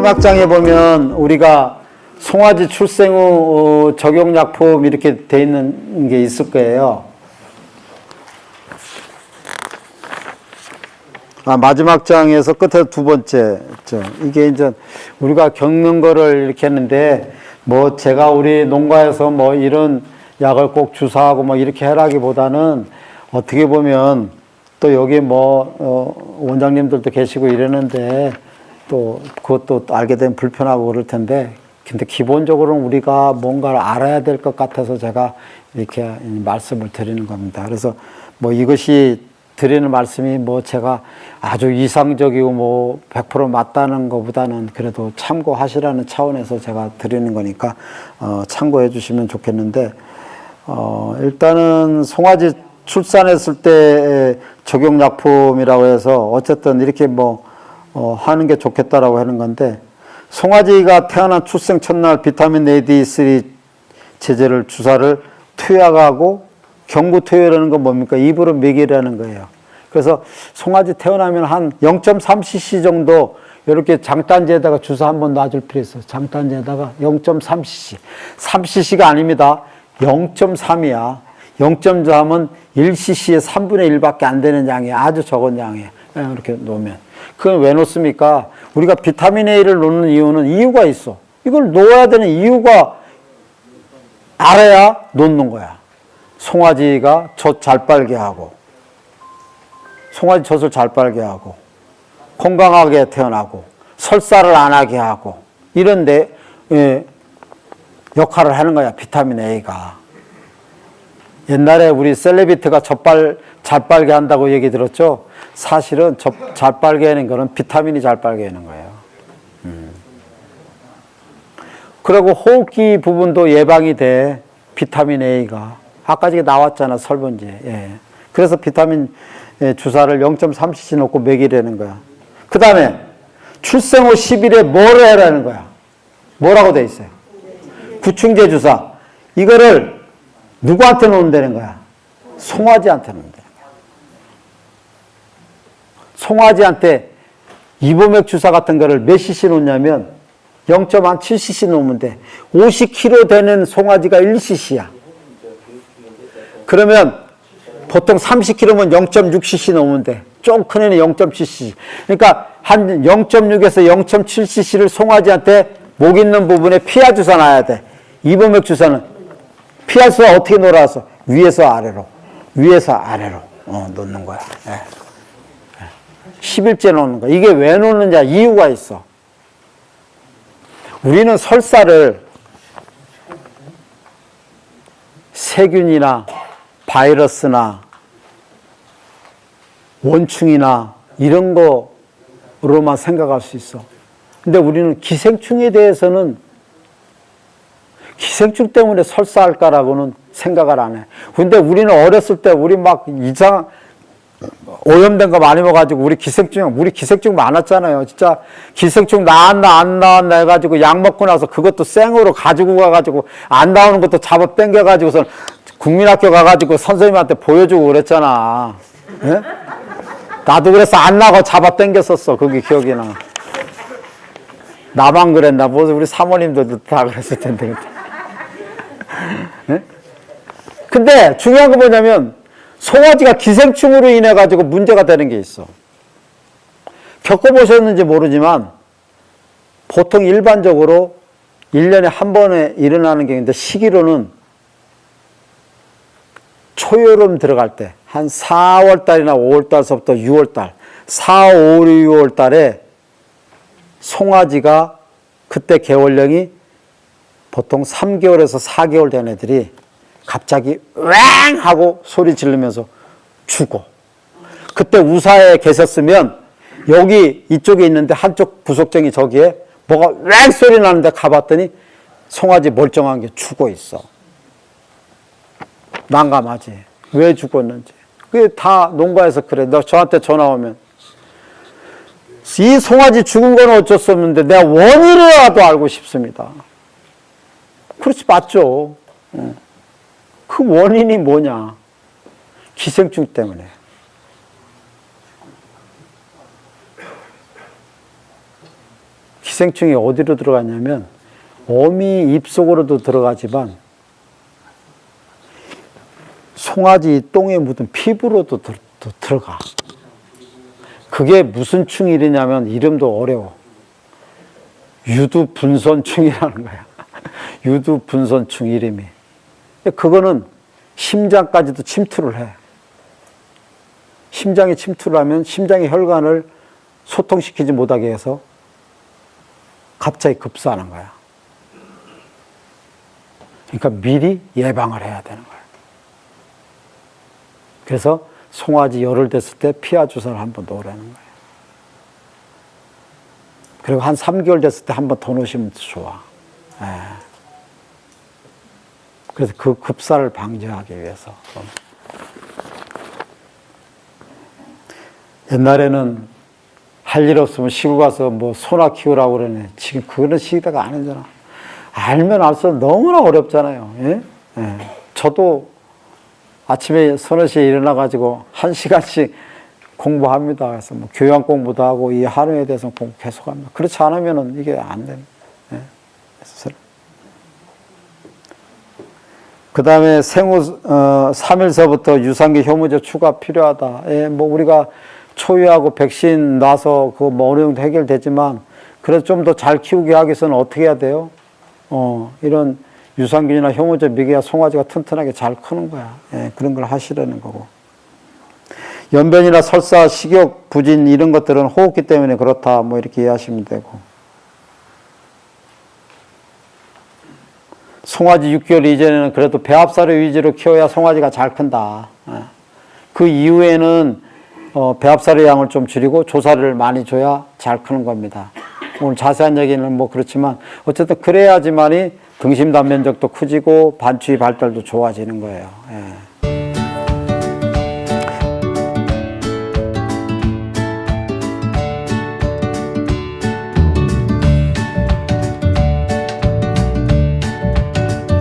마지막 장에 보면 우리가 송아지 출생 후 어, 적용약품 이렇게 돼 있는 게 있을 거예요. 아, 마지막 장에서 끝에 두 번째. 죠 이게 이제 우리가 겪는 거를 이렇게 했는데 뭐 제가 우리 농가에서 뭐 이런 약을 꼭 주사하고 뭐 이렇게 해라기보다는 어떻게 보면 또 여기 뭐 어, 원장님들도 계시고 이러는데 또 그것도 알게 되면 불편하고 그럴 텐데 근데 기본적으로는 우리가 뭔가를 알아야 될 것 같아서 제가 이렇게 말씀을 드리는 겁니다. 그래서 뭐 이것이 드리는 말씀이 뭐 제가 아주 이상적이고 뭐 100% 맞다는 것보다는 그래도 참고하시라는 차원에서 제가 드리는 거니까 어 참고해 주시면 좋겠는데 어 일단은 송아지 출산했을 때 적용약품이라고 해서 어쨌든 이렇게 뭐 어, 하는 게 좋겠다라고 하는 건데 송아지가 태어난 출생 첫날 비타민 A, D3 제제를 주사를 투약하고 경구 투여라는 건 뭡니까? 입으로 먹이라는 거예요. 그래서 송아지 태어나면 한 0.3cc 정도 이렇게 장단지에다가 주사 한번 놔줄 필요 있어요. 장단지에다가 0.3cc. 3cc가 아닙니다. 0.3이야. 0.3은 1cc의 3분의 1밖에 안 되는 양이에요. 아주 적은 양이에요. 그냥 이렇게 놓으면. 그건 왜 놓습니까? 우리가 비타민 A를 놓는 이유는 이유가 있어. 이걸 놓아야 되는 이유가 알아야 놓는 거야. 송아지가 젖 잘 빨게 하고, 송아지 젖을 잘 빨게 하고, 건강하게 태어나고, 설사를 안 하게 하고, 이런 데, 예, 역할을 하는 거야, 비타민 A가. 옛날에 우리 셀레비트가 젖발 잘 빨게 한다고 얘기 들었죠? 사실은 젖 잘 빨게 하는 거는 비타민이 잘 빨게 하는 거예요. 음. 그리고 호흡기 부분도 예방이 돼, 비타민 A가. 아까 저게 나왔잖아, 설문지에. 예. 그래서 비타민 예, 주사를 0.3cc 놓고 먹이라는 거야. 그 다음에 출생 후 10일에 뭐를 해라는 거야. 뭐라고 돼 있어요? 구충제 주사. 이거를 누구한테 놓는다는 거야? 송아지한테 놓는다는 거야. 송아지한테 이보맥 주사 같은 거를 몇 cc 놓냐면 0.7cc 놓으면 돼. 50kg 되는 송아지가 1cc야. 그러면 보통 30kg면 0.6cc 놓으면 돼. 좀 큰 애는 0.7cc. 그러니까 한 0.6에서 0.7cc를 송아지한테 목 있는 부분에 피하 주사 놔야 돼. 이보맥 주사는 피하 주사 어떻게 놀아서 위에서 아래로, 위에서 아래로 어, 놓는 거야. 예. 10일째 놓는 거야. 이게 왜 놓느냐 이유가 있어. 우리는 설사를 세균이나 바이러스나 원충이나 이런 거로만 생각할 수 있어. 근데 우리는 기생충에 대해서는 기생충 때문에 설사할까라고는 생각을 안 해. 근데 우리는 어렸을 때 우리 막 이상 오염된 거 많이 먹어가지고 우리 기생충 우리 기생충 많았잖아요. 진짜 기생충 나왔나 안 나왔나 해가지고 약 먹고 나서 그것도 생으로 가지고 가가지고 안 나오는 것도 잡아 당겨가지고선 국민학교 가가지고 선생님한테 보여주고 그랬잖아. 예? 나도 그래서 안 나고 잡아 당겼었어. 그게 기억이 나. 나만 그랬나? 뭐 우리 사모님들도 다 그랬을 텐데. 예? 근데 중요한 거 뭐냐면 송아지가 기생충으로 인해 가지고 문제가 되는 게 있어. 겪어보셨는지 모르지만 보통 일반적으로 1년에 한 번에 일어나는 게 있는데 시기로는 초여름 들어갈 때 한 4월 달이나 5월 달서부터 6월 달, 4, 5, 6월 달에 송아지가 그때 개월령이 보통 3개월에서 4개월 된 애들이 갑자기 왱 하고 소리 지르면서 죽어. 그때 우사에 계셨으면 여기 이쪽에 있는데 한쪽 구석정이 저기에 뭐가 왱 소리 나는데 가봤더니 송아지 멀쩡한 게 죽어 있어. 난감하지. 왜 죽었는지. 그게 다 농가에서 그래. 너 저한테 전화 오면 이 송아지 죽은 건 어쩔 수 없는데 내가 원인이라도 알고 싶습니다. 그렇지 맞죠. 어. 그 원인이 뭐냐? 기생충 때문에. 기생충이 어디로 들어가냐면 어미 입속으로도 들어가지만 송아지 똥에 묻은 피부로도 들, 또 들어가. 그게 무슨 충이냐면 이름도 어려워. 유두분선충이라는 거야. 유두분선충 이름이. 그거는 심장까지도 침투를 해. 심장에 침투를 하면 심장의 혈관을 소통시키지 못하게 해서 갑자기 급사하는 거야. 그러니까 미리 예방을 해야 되는 거야. 그래서 송아지 열흘 됐을 때 피하 주사를 한번 놓으라는 거예요. 그리고 한 3개월 됐을 때 한 번더 놓으시면 좋아. 예. 그래서 그 급사를 방지하기 위해서. 옛날에는 할 일 없으면 시골 가서 뭐 소나 키우라고 그러네. 지금 그거는 시대가 아니잖아. 알면 알수록 너무나 어렵잖아요. 예? 예. 저도 아침에 서너 시에 일어나가지고 한 시간씩 공부합니다. 그래서 뭐 교양 공부도 하고 이 한우에 대해서 공부 계속 합니다. 그렇지 않으면은 이게 안 됩니다. 예. 그 다음에 생후 어, 3일서부터 유산기 효모제 추가 필요하다. 예, 뭐 우리가 초유하고 백신 놔서 그뭐 어느 정도 해결되지만 그래서 좀 더 잘 키우게 하기 위해서는 어떻게 해야 돼요? 어, 이런 유산균이나 효모제 미개야 송아지가 튼튼하게 잘 크는 거야. 예, 그런 걸 하시라는 거고. 연변이나 설사, 식욕, 부진 이런 것들은 호흡기 때문에 그렇다. 뭐 이렇게 이해하시면 되고. 송아지 6개월 이전에는 그래도 배합사료 위주로 키워야 송아지가 잘 큰다. 예. 그 이후에는 어, 배합사료 양을 좀 줄이고 조사를 많이 줘야 잘 크는 겁니다. 오늘 자세한 얘기는 뭐 그렇지만 어쨌든 그래야지만이 등심 단면적도 커지고 반추위 발달도 좋아지는 거예요. 예.